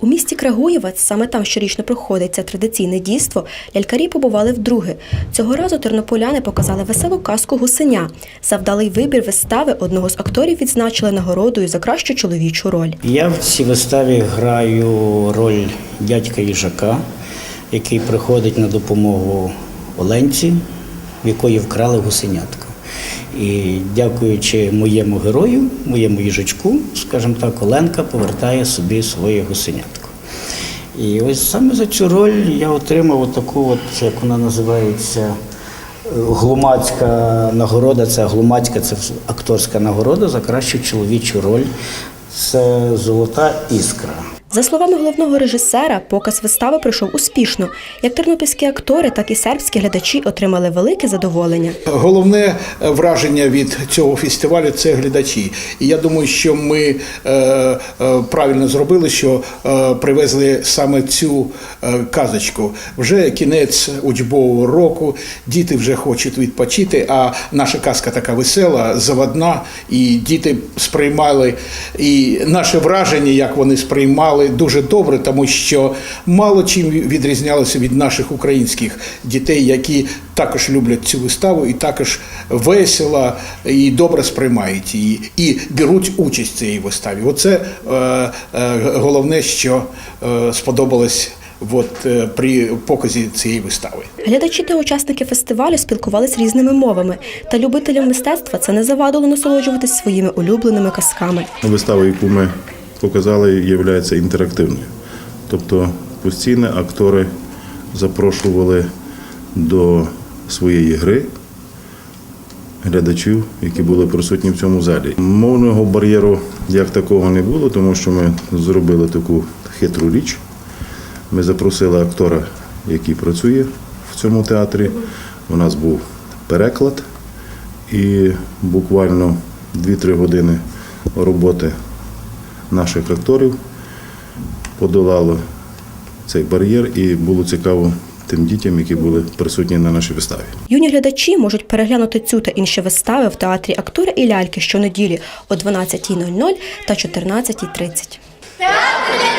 У місті Крагуєвець, саме там щорічно проходить це традиційне дійство, лялькарі побували вдруге. Цього разу тернополяни показали веселу казку гусеня. За вдалий вибір вистави одного з акторів відзначили нагородою за кращу чоловічу роль. Я в цій виставі граю роль дядька їжака, який приходить на допомогу Оленці, в якої вкрали гусенятка. І дякуючи моєму герою, моєму їжачку, скажімо так, Оленка повертає собі своє гусенятко. І ось саме за цю роль я отримав таку, от, як вона називається, глумацька нагорода. Це глумацька, це акторська нагорода за кращу чоловічу роль. Це золота іскра. За словами головного режисера, показ вистави пройшов успішно. Як тернопільські актори, так і сербські глядачі отримали велике задоволення. Головне е, враження від цього фестивалю це глядачі. І я думаю, що ми е, е, правильно зробили, що привезли саме цю казочку. Вже кінець учбового року, діти вже хочуть відпочити. А наша казка така весела, заводна, і діти сприймали і наше враження, як вони сприймали, дуже добре, тому що мало чим відрізнялося від наших українських дітей, які також люблять цю виставу і також весело і добре сприймають її, і беруть участь в цій виставі. Оце е, е, головне, що е, сподобалось от, е, при показі цієї вистави. Глядачі та учасники фестивалю спілкувались різними мовами, та любителям мистецтва це не завадило насолоджуватись своїми улюбленими казками. Вистава, яку ми показали, є інтерактивною. Тобто постійно актори запрошували до своєї гри глядачів, які були присутні в цьому залі. Мовного бар'єру як такого не було, тому що ми зробили таку хитру річ. Ми запросили актора, який працює в цьому театрі. У нас був переклад, і буквально 2-3 години роботи наших акторів подолало цей бар'єр, і було цікаво тим дітям, які були присутні на нашій виставі. Юні глядачі можуть переглянути цю та інші вистави в театрі актори і ляльки щонеділі о 12.00 та 14.30. Театр